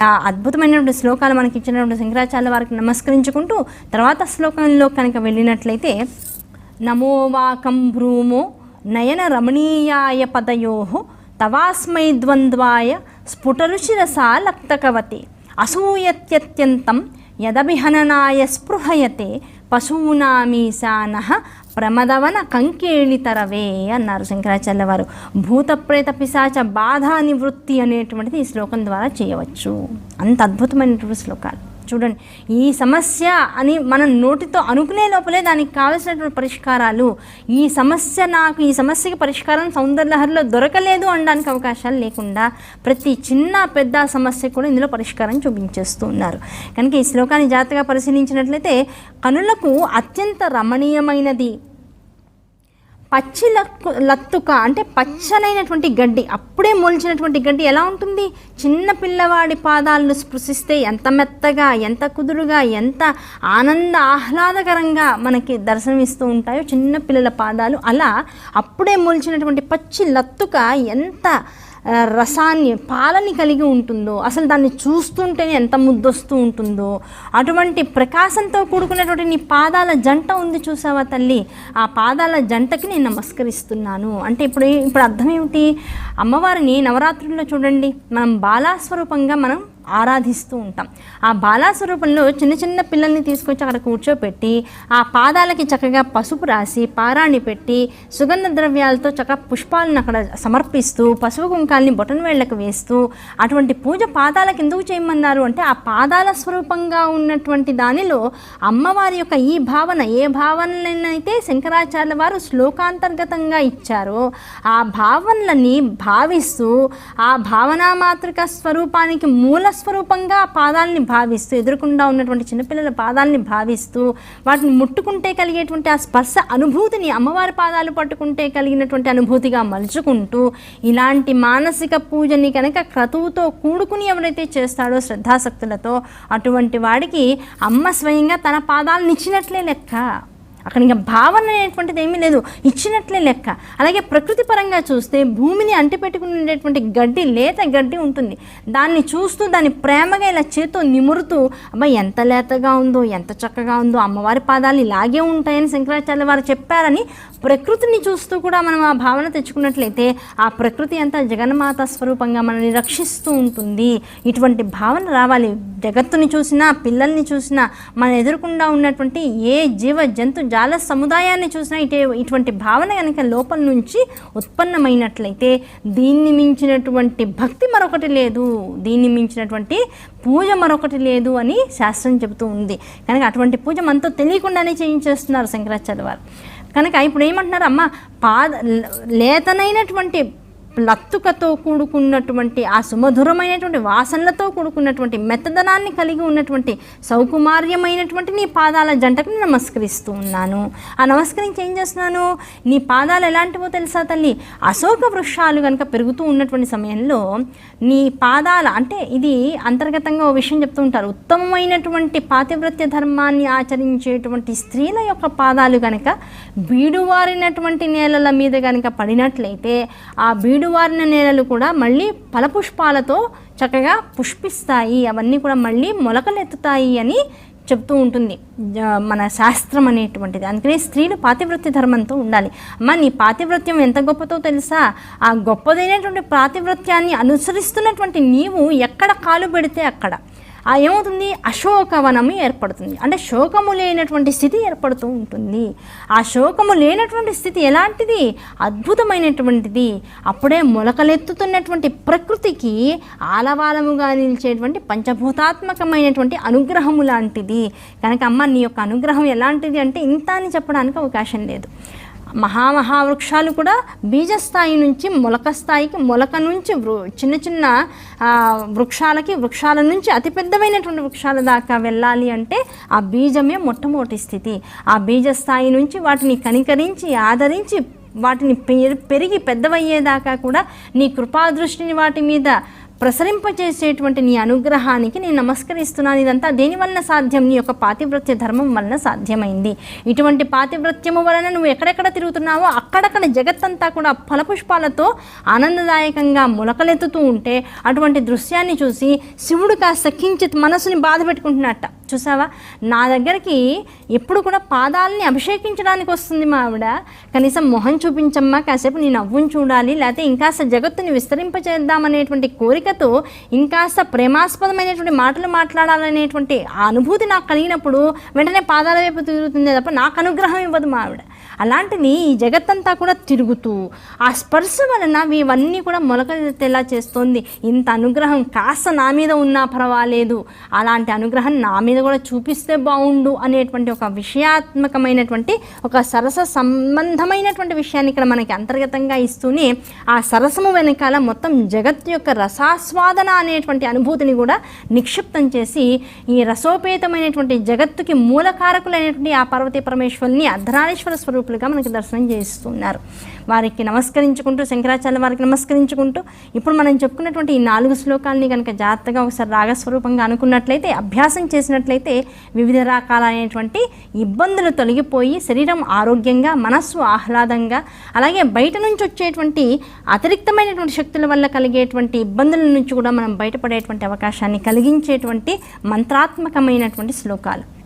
ఆ అద్భుతమైనటువంటి శ్లోకాలు మనకి ఇచ్చినటువంటి శంకరాచార్య వారికి నమస్కరించుకుంటూ తర్వాత శ్లోకంలో కనుక వెళ్ళినట్లయితే నమోవాకం భ్రూమో నయన రమణీయాయ పదయో తవాస్మై ద్వంద్వాయ స్ఫుటరుచిరసా లక్తకవతి అసూయత్యత్యంతం యదభిహననాయ స్పృహయతే పశూనామీశాన ప్రమదవన కంకేళితరవే అన్నారు శంకరాచార్య వారు భూతప్రేత పిశాచ బాధ నివృత్తి అనేటువంటిది ఈ శ్లోకం ద్వారా చేయవచ్చు. అంత అద్భుతమైనటువంటి శ్లోకాలు. చూడండి. ఈ సమస్య అని మనం నోటితో అనుకునే లోపలే దానికి కావలసినటువంటి పరిష్కారాలు. ఈ సమస్య నాకు ఈ సమస్యకి పరిష్కారం సౌందర్యలహరిలో దొరకలేదు అనడానికి అవకాశాలు లేకుండా ప్రతి చిన్న పెద్ద సమస్య కూడా ఇందులో పరిష్కారం చూపించేస్తూ ఉన్నారు కనుక ఈ శ్లోకాన్ని జాగ్రత్తగా పరిశీలించినట్లయితే కనులకు అత్యంత రమణీయమైనది పచ్చి లక్కు లత్తుక అంటే పచ్చనైనటువంటి గడ్డి. అప్పుడే మొలిచినటువంటి గడ్డి ఎలా ఉంటుంది? చిన్న పిల్లవాడి పాదాలను స్పృశిస్తే ఎంత మెత్తగా ఎంత కుదురుగా ఎంత ఆనంద ఆహ్లాదకరంగా మనకి దర్శనమిస్తూ ఉంటాయో చిన్న పిల్లల పాదాలు. అలా అప్పుడే మొలిచినటువంటి పచ్చి లత్తుక ఎంత రసాన్ని పాలని కలిగి ఉంటుందో అసలు దాన్ని చూస్తుంటేనే ఎంత ముద్దొస్తూ ఉంటుందో అటువంటి ప్రకాశంతో కూడుకున్నటువంటి నీ పాదాల జంట ఉంది చూసావా తల్లి? ఆ పాదాల జంటకి నేను నమస్కరిస్తున్నాను. అంటే ఇప్పుడు ఇప్పుడు అర్థం ఏమిటి? అమ్మవారిని నవరాత్రుల్లో చూడండి. మనం బాలాస్వరూపంగా మనం ఆరాధిస్తూ ఉంటాం. ఆ బాలాస్వరూపంలో చిన్న చిన్న పిల్లల్ని తీసుకొచ్చి అక్కడ కూర్చోపెట్టి ఆ పాదాలకి చక్కగా పసుపు రాసి పారాణి పెట్టి సుగంధ ద్రవ్యాలతో చక్కగా పుష్పాలను అక్కడ సమర్పిస్తూ పసుపు కుంకాల్ని బొటన్ వేళ్ళకు వేస్తూ అటువంటి పూజ పాదాలకు ఎందుకు చేయమన్నారు అంటే ఆ పాదాల స్వరూపంగా ఉన్నటువంటి దానిలో అమ్మవారి యొక్క ఈ భావన ఏ భావనలనైతే శంకరాచార్య వారు శ్లోకాంతర్గతంగా ఇచ్చారో ఆ భావనలని భావిస్తూ ఆ భావనా మాతృక స్వరూపానికి మూల స్వరూపంగా పాదాలని భావిస్తూ ఎదురుకుండా ఉన్నటువంటి చిన్నపిల్లల పాదాలని భావిస్తూ వాటిని ముట్టుకుంటే కలిగేటువంటి ఆ స్పర్శ అనుభూతిని అమ్మవారి పాదాలు పట్టుకుంటే కలిగినటువంటి అనుభూతిగా మలుచుకుంటూ ఇలాంటి మానసిక పూజని కనుక క్రతువుతో కూడుకుని ఎవరైతే చేస్తాడో శ్రద్ధాశక్తులతో అటువంటి వాడికి అమ్మ స్వయంగా తన పాదాలను ఇచ్చినట్లే లెక్క. అక్కడ ఇంకా భావన అనేటువంటిది ఏమీ లేదు. ఇచ్చినట్లే లెక్క. అలాగే ప్రకృతి పరంగా చూస్తే భూమిని అంటిపెట్టుకునేటువంటి గడ్డి లేత గడ్డి ఉంటుంది. దాన్ని చూస్తూ దాన్ని ప్రేమగా ఇలా చేత్తో నిమురుతూ అబ్బా ఎంత లేతగా ఉందో ఎంత చక్కగా ఉందో అమ్మవారి పాదాలు ఇలాగే ఉంటాయని శంకరాచార్య వారు చెప్పారని ప్రకృతిని చూస్తూ కూడా మనం ఆ భావన తెచ్చుకున్నట్లయితే ఆ ప్రకృతి అంతా జగన్మాత స్వరూపంగా మనల్ని రక్షిస్తూ ఉంటుంది. ఇటువంటి భావన రావాలి. జగత్తుని చూసినా పిల్లల్ని చూసినా మన ఎదురుకుండా ఉన్నటువంటి ఏ జీవ జంతు జాల సముదాయాన్ని చూసినా ఇటే ఇటువంటి భావన కనుక లోపల నుంచి ఉత్పన్నమైనట్లయితే దీన్ని మించినటువంటి భక్తి మరొకటి లేదు దీన్ని మించినటువంటి పూజ మరొకటి లేదు అని శాస్త్రం చెబుతూ ఉంది. కనుక అటువంటి పూజ మనతో తెలియకుండానే చేయించేస్తున్నారు శంకరాచార్య వారు. కనుక ఇప్పుడు ఏమంటున్నారు అమ్మ పాద లేతనైనటువంటి లత్తుకతో కూడుకున్నటువంటి ఆ సుమధురమైనటువంటి వాసనలతో కూడుకున్నటువంటి మెత్తదనాన్ని కలిగి ఉన్నటువంటి సౌకుమార్యమైనటువంటి నీ పాదాల జంటకు నమస్కరిస్తూ ఉన్నాను. ఆ నమస్కరించి ఏం చేస్తున్నాను? నీ పాదాలు ఎలాంటివో తెలుసా తల్లి? అశోక వృక్షాలు కనుక పెరుగుతూ ఉన్నటువంటి సమయంలో నీ పాదాల అంటే ఇది అంతర్గతంగా ఓ విషయం చెప్తూ ఉంటారు. ఉత్తమమైనటువంటి పాతివ్రత్య ధర్మాన్ని ఆచరించేటువంటి స్త్రీల యొక్క పాదాలు కనుక బీడువారినటువంటి నేలల మీద కనుక పడినట్లయితే ఆ బీడు బీడువారిన నేలలు కూడా మళ్ళీ ఫలపుష్పాలతో చక్కగా పుష్పిస్తాయి. అవన్నీ కూడా మళ్ళీ మొలకలెత్తుతాయి అని చెప్తూ ఉంటుంది. జ- మన శాస్త్రం అనేటువంటిది. అందుకనే స్త్రీలు పాతివృత్య ధర్మంతో ఉండాలి. అమ్మ నీ పాతివృత్యం ఎంత గొప్పతో తెలుసా? ఆ గొప్పదైనటువంటి పాతివృత్యాన్ని అనుసరిస్తున్నటువంటి నీవు ఎక్కడ కాలు పెడితే అక్కడ. ఆ ఏమవుతుంది? అశోకవనము ఏర్పడుతుంది. అంటే శోకము లేనటువంటి స్థితి ఏర్పడుతూ ఉంటుంది. ఆ శోకము లేనటువంటి స్థితి ఎలాంటిది? అద్భుతమైనటువంటిది. అప్పుడే మొలకలెత్తుతున్నటువంటి ప్రకృతికి ఆలవాలముగా నిలిచేటువంటి పంచభూతాత్మకమైనటువంటి అనుగ్రహము లాంటిది. కనుక అమ్మ నీ యొక్క అనుగ్రహం ఎలాంటిది అంటే ఇంత అని చెప్పడానికి అవకాశం లేదు. మహామహావృక్షాలు కూడా బీజస్థాయి నుంచి మొలక స్థాయికి మొలక నుంచి వృ చిన్న చిన్న వృక్షాలకి వృక్షాల నుంచి అతిపెద్దవైనటువంటి వృక్షాల దాకా వెళ్ళాలి అంటే ఆ బీజమే మొట్టమొదటి స్థితి. ఆ బీజస్థాయి నుంచి వాటిని కనికరించి ఆదరించి వాటిని పెరిగి పెద్దవయ్యేదాకా కూడా నీ కృపాదృష్టిని వాటి మీద ప్రసరింపచేసేటువంటి నీ అనుగ్రహానికి నేను నమస్కరిస్తున్నాను. ఇదంతా దేనివల్ల సాధ్యం? నీ యొక్క పాతివ్రత్య ధర్మం వలన సాధ్యమైంది. ఇటువంటి పాతివ్రత్యము వలన నువ్వు ఎక్కడెక్కడ తిరుగుతున్నావో అక్కడక్కడ జగత్తంతా కూడా ఫలపుష్పాలతో ఆనందదాయకంగా మొలకలెత్తుతూ ఉంటే అటువంటి దృశ్యాన్ని చూసి శివుడు కాస్త కించిత్ మనసుని బాధ పెట్టుకుంటున్నట్ట. చూసావా? నా దగ్గరికి ఎప్పుడు కూడా పాదాలని అభిషేకించడానికి వస్తుంది మా ఆవిడ. కనీసం మొహం చూపించమ్మా కాసేపు నీ నవ్వుని చూడాలి లేకపోతే ఇంకాస్త జగత్తుని విస్తరింపచేద్దామనేటువంటి కోరికతో ఇంకాస్త ప్రేమాస్పదమైనటువంటి మాటలు మాట్లాడాలనేటువంటి ఆ అనుభూతి నాకు కలిగినప్పుడు వెంటనే పాదాల వైపు తిరుగుతుంది తప్ప నాకు అనుగ్రహం ఇవ్వదు మా ఆవిడ. అలాంటిది ఈ జగత్తంతా కూడా తిరుగుతూ ఆ స్పర్శ వలన ఇవన్నీ కూడా మొలకెత్తేలా చేస్తోంది. ఇంత అనుగ్రహం కాస్త నా మీద ఉన్నా పర్వాలేదు. అలాంటి అనుగ్రహం నా మీద కూడా చూపిస్తే బాగుండు అనేటువంటి ఒక విషయాత్మకమైనటువంటి ఒక సరస సంబంధమైనటువంటి విషయాన్ని ఇక్కడ మనకి అంతర్గతంగా ఇస్తూనే ఆ సరసము వెనకాల మొత్తం జగత్ యొక్క రసాస్వాదన అనేటువంటి అనుభూతిని కూడా నిక్షిప్తం చేసి ఈ రసోపేతమైనటువంటి జగత్తుకి మూలకారకులైనటువంటి ఆ పార్వతీ పరమేశ్వరుని అర్ధనారీశ్వర స్వరూపులుగా మనకి దర్శనం చేస్తున్నారు. వారికి నమస్కరించుకుంటూ శంకరాచార్య వారికి నమస్కరించుకుంటూ ఇప్పుడు మనం చెప్పుకున్నటువంటి ఈ నాలుగు శ్లోకాలని కనుక జాగ్రత్తగా ఒకసారి రాగస్వరూపంగా అనుకున్నట్లయితే అభ్యాసం చేసినట్లయితే వివిధ రకాలైనటువంటి ఇబ్బందులు తొలగిపోయి శరీరం ఆరోగ్యంగా మనస్సు ఆహ్లాదంగా అలాగే బయట నుంచి వచ్చేటువంటి అతిరిక్తమైనటువంటి శక్తుల వల్ల కలిగేటువంటి ఇబ్బందుల నుంచి కూడా మనం బయటపడేటువంటి అవకాశాన్ని కలిగించేటువంటి మంత్రాత్మకమైనటువంటి శ్లోకాలు.